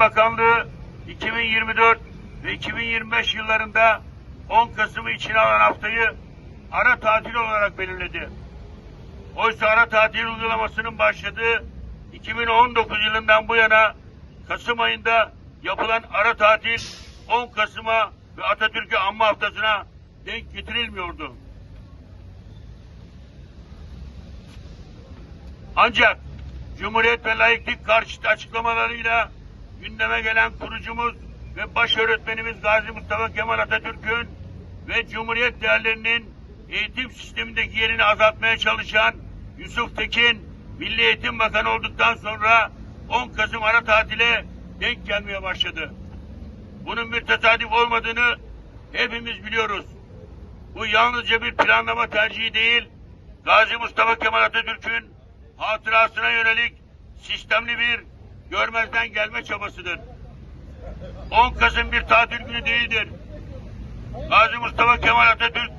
Bakanlığı 2024 ve 2025 yıllarında 10 Kasım'ı içine alan haftayı ara tatil olarak belirledi. Oysa ara tatil uygulamasının başladığı 2019 yılından bu yana Kasım ayında yapılan ara tatil 10 Kasım'a ve Atatürk'ü anma haftasına denk getirilmiyordu. Ancak Cumhuriyet ve layıklık karşıtı açıklamalarıyla gündeme gelen kurucumuz ve baş öğretmenimiz Gazi Mustafa Kemal Atatürk'ün ve Cumhuriyet değerlerinin eğitim sistemindeki yerini azaltmaya çalışan Yusuf Tekin Milli Eğitim Bakanı olduktan sonra 10 Kasım ara tatile denk gelmeye başladı. Bunun bir tesadüf olmadığını hepimiz biliyoruz. Bu yalnızca bir planlama tercihi değil, Gazi Mustafa Kemal Atatürk'ün hatırasına yönelik sistemli bir görmezden gelme çabasıdır. 10 Kasım bir tatil günü değildir. Gazi Mustafa Kemal Atatürk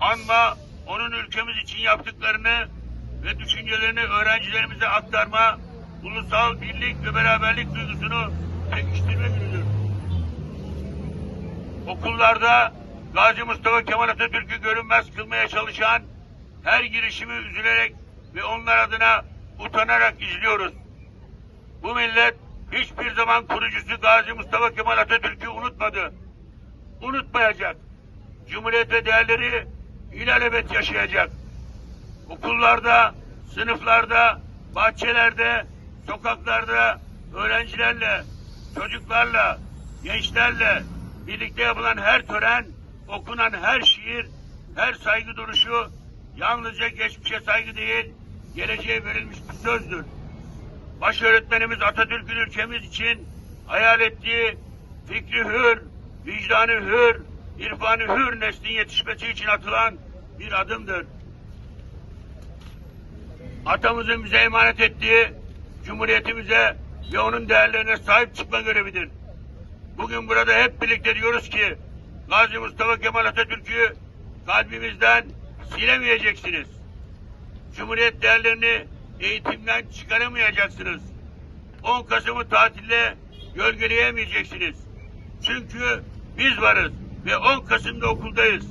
anma, onun ülkemiz için yaptıklarını ve düşüncelerini öğrencilerimize aktarma, ulusal birlik ve beraberlik duygusunu pekiştirme günüdür. Okullarda Gazi Mustafa Kemal Atatürk'ü görünmez kılmaya çalışan her girişimi üzülerek ve onlar adına utanarak izliyoruz. Bu millet hiçbir zaman kurucusu Gazi Mustafa Kemal Atatürk'ü unutmadı. Unutmayacak. Cumhuriyet ve değerleri ilelebet yaşayacak. Okullarda, sınıflarda, bahçelerde, sokaklarda öğrencilerle, çocuklarla, gençlerle birlikte yapılan her tören, okunan her şiir, her saygı duruşu yalnızca geçmişe saygı değil, geleceğe verilmiş bir sözdür. Baş öğretmenimiz Atatürk'ün ülkemiz için hayal ettiği fikri hür, vicdanı hür, irfanı hür neslin yetişmesi için atılan bir adımdır. Atamızın bize emanet ettiği Cumhuriyetimize ve onun değerlerine sahip çıkma görevidir. Bugün burada hep birlikte diyoruz ki Gazi Mustafa Kemal Atatürk'ü kalbimizden silemeyeceksiniz. Cumhuriyet değerlerini eğitimden çıkaramayacaksınız. 10 Kasım'ı tatille gölgeleyemeyeceksiniz. Çünkü biz varız ve 10 Kasım'da okuldayız.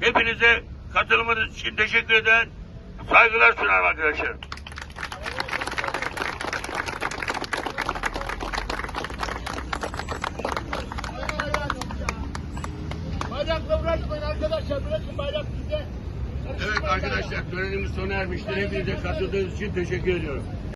Hepinize katılmanız için teşekkür eder, saygılar sunarım arkadaşlar. Bayrakla uğraşmayın arkadaşlar. Bırakın bayrak bizde. Evet arkadaşlar törenimiz sona ermiştir. Hepinize katıldığınız için teşekkür ediyorum.